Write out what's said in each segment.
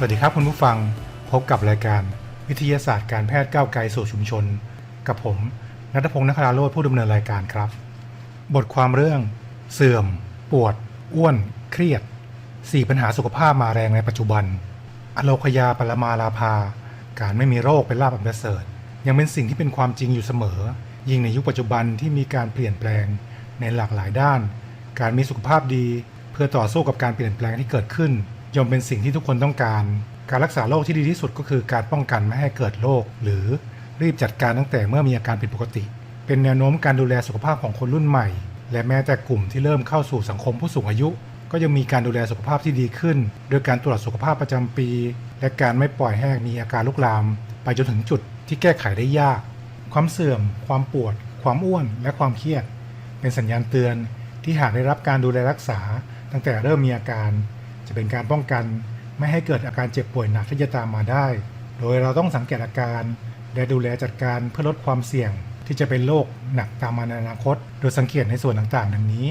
สวัสดีครับคุณผู้ฟังพบกับรายการวิทยาศาสตร์การแพทย์ก้าวไกลสู่ชุมชน กับผมนัทพงศ์นคราโรธผู้ดำเนินรายการครับ บทความเรื่อง เสื่อม ปวด อ้วน เครียด 4 ปัญหาสุขภาพมาแรงในปัจจุบัน อโลคยาปรมาลาภา การไม่มีโรคเป็นลาภอันประเสริฐยังเป็นสิ่งที่เป็นความจริงอยู่เสมอ ยิ่งในยุคปัจจุบันที่มีการเปลี่ยนแปลงในหลากหลายด้าน การมีสุขภาพดี เพื่อต่อสู้กับการเปลี่ยนแปลงที่เกิดขึ้น ย่อมเป็นสิ่งที่ทุกคนต้องการ การรักษาโรคที่ดีที่สุดก็คือการป้องกันไม่ให้เกิดโรคหรือรีบจัดการตั้งแต่เมื่อมีอาการผิดปกติ เป็นแนวโน้มการดูแลสุขภาพของคนรุ่นใหม่ และแม้แต่กลุ่มที่เริ่มเข้าสู่สังคมผู้สูงอายุ ก็ยังมีการดูแลสุขภาพที่ดีขึ้น โดยการตรวจสุขภาพประจำปี และการไม่ปล่อยให้มีอาการลุกลาม ไปจนถึงจุดที่แก้ไขได้ยาก ความเสื่อม ความปวด ความอ้วน และความเครียด เป็นสัญญาณเตือนที่หากได้รับการดูแลรักษา ตั้งแต่เริ่มมีอาการ จะเป็นการป้องกันไม่ให้เกิดอาการเจ็บป่วยหนักที่จะตามมาได้ โดยเราต้องสังเกตอาการ และดูแลจัดการเพื่อลดความเสี่ยง ที่จะเป็นโรคหนักตามมาในอนาคต โดยสังเกตในส่วนต่างๆ ดังนี้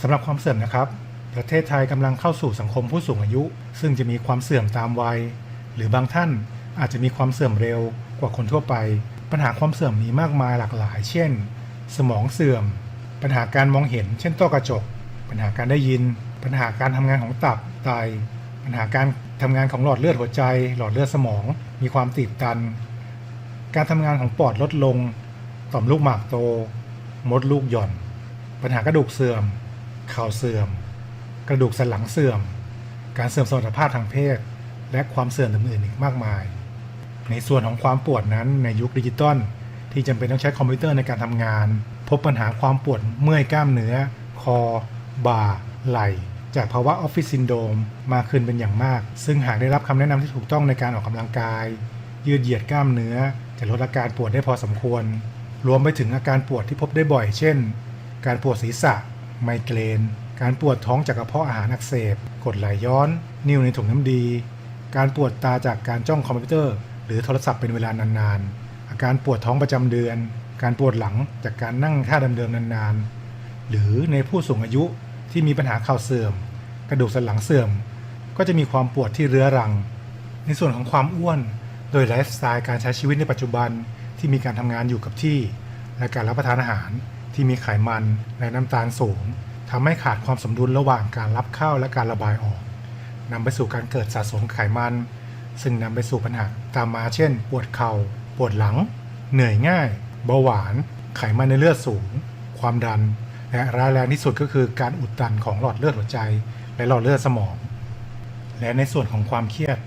สำหรับความเสื่อมนะครับ ประเทศไทยกำลังเข้าสู่สังคมผู้สูงอายุ ซึ่งจะมีความเสื่อมตามวัย หรือบางท่านอาจจะมีความเสื่อมเร็วกว่าคนทั่วไป ปัญหาความเสื่อมมีมากมายหลากหลาย เช่น สมองเสื่อม ปัญหาการมองเห็น เช่นต้อกระจก ปัญหาการได้ยิน ปัญหาการทำงานของตับ ไต ปัญหาการทำงานของหลอดเลือดหัวใจ หลอดเลือดสมอง มีความตีบตัน การทำงานของปอดลดลง ต่อมลูกหมากโต มดลูกหย่อน ปัญหากระดูกเสื่อม เข่าเสื่อม กระดูกสันหลังเสื่อม การเสื่อมสมรรถภาพทางเพศ และความเสื่อมอื่นๆอีกมากมาย ในส่วนของความปวดนั้นในยุคดิจิตอลที่จำเป็นต้องใช้คอมพิวเตอร์ในการทำงาน พบปัญหาความปวดเมื่อยกล้ามเนื้อ คอ บ่า ไหล่ จากภาวะออฟฟิศซินโดรมมาขึ้นเป็นอย่างมาก ซึ่งหากได้รับคำแนะนำที่ถูกต้องในการออกกำลังกาย ยืดเหยียดกล้ามเนื้อ จะลดอาการปวดได้พอสมควร รวมไปถึงอาการปวดที่พบได้บ่อย เช่น การปวดศีรษะ ไมเกรน การปวดท้องจากกระเพาะอาหารอักเสบ กดไหลย้อน นิ่วในถุงน้ำดี การปวดตาจากการจ้องคอมพิวเตอร์ หรือโทรศัพท์เป็นเวลานานๆ อาการปวดท้องประจำเดือน การปวดหลังจากการนั่งท่าเดิมๆนานๆ หรือในผู้สูงอายุที่มีปัญหาเข่าเสื่อม กระดูกสันหลังเสื่อม ก็จะมีความปวดที่เรื้อรัง ในส่วนของความอ้วน โดยไลฟ์สไตล์การใช้ชีวิตในปัจจุบันที่มีการทำงานอยู่กับที่ และการรับประทานอาหารที่มีไขมันและน้ำตาลสูงทำให้ขาดความสมดุลระหว่างการรับเข้าและการระบายออกนำไปสู่การเกิดสะสมไขมัน ซึ่งนำไปสู่ปัญหาตามมาเช่น ปวดเข่า ปวดหลัง เหนื่อยง่าย เบาหวาน ไขมันในเลือดสูง ความดัน และร้ายแรงที่สุดก็คือการอุดตันของหลอดเลือดหัวใจ และหลอดเลือดสมอง และในส่วนของความเครียด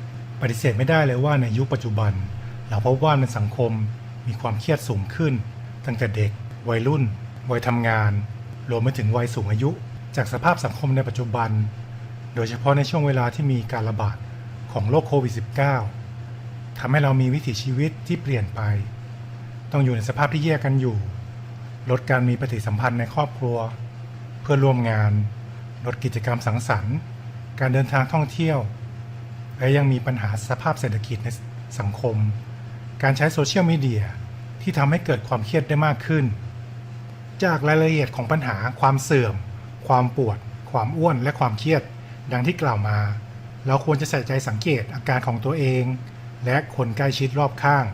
ปฏิเสธไม่ได้เลยว่าในยุคปัจจุบัน เราพบว่าในสังคมมีความเครียดสูงขึ้น ตั้งแต่เด็ก วัยรุ่น วัยทำงาน รวมไปถึงวัยสูงอายุ จากสภาพสังคมในปัจจุบัน โดยเฉพาะในช่วงเวลาที่มีการระบาดของโรคโควิด -19 ทำให้เรามีวิถีชีวิตที่เปลี่ยนไป ต้องอยู่ในสภาพที่แยกกันอยู่ ลดการมีปฏิสัมพันธ์ในครอบครัว เพื่อร่วมงาน ลดกิจกรรมสังสรรค์ การเดินทางท่องเที่ยว และยังมีปัญหาสภาพเศรษฐกิจในสังคม การใช้โซเชียลมีเดียที่ทำให้เกิดความเครียดได้มากขึ้น จากรายละเอียดของปัญหาความเสื่อม ความปวด ความอ้วนและความเครียด ดังที่กล่าวมา เราควรจะใส่ใจสังเกตอาการของตัวเอง และคนใกล้ชิดรอบข้าง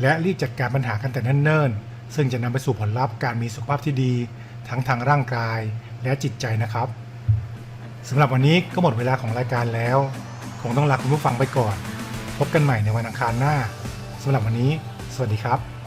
และรีบจัดการปัญหากันแต่เนิ่นๆ ซึ่งจะนำไปสู่ผลลัพธ์การมีสุขภาพที่ดี ทั้งทางร่างกายและจิตใจนะครับสำหรับวันนี้ก็หมดเวลาของรายการแล้ว คงต้องลาคุณผู้ฟังไปก่อน พบกันใหม่ในวันอังคารหน้าสำหรับวันนี้ สวัสดีครับ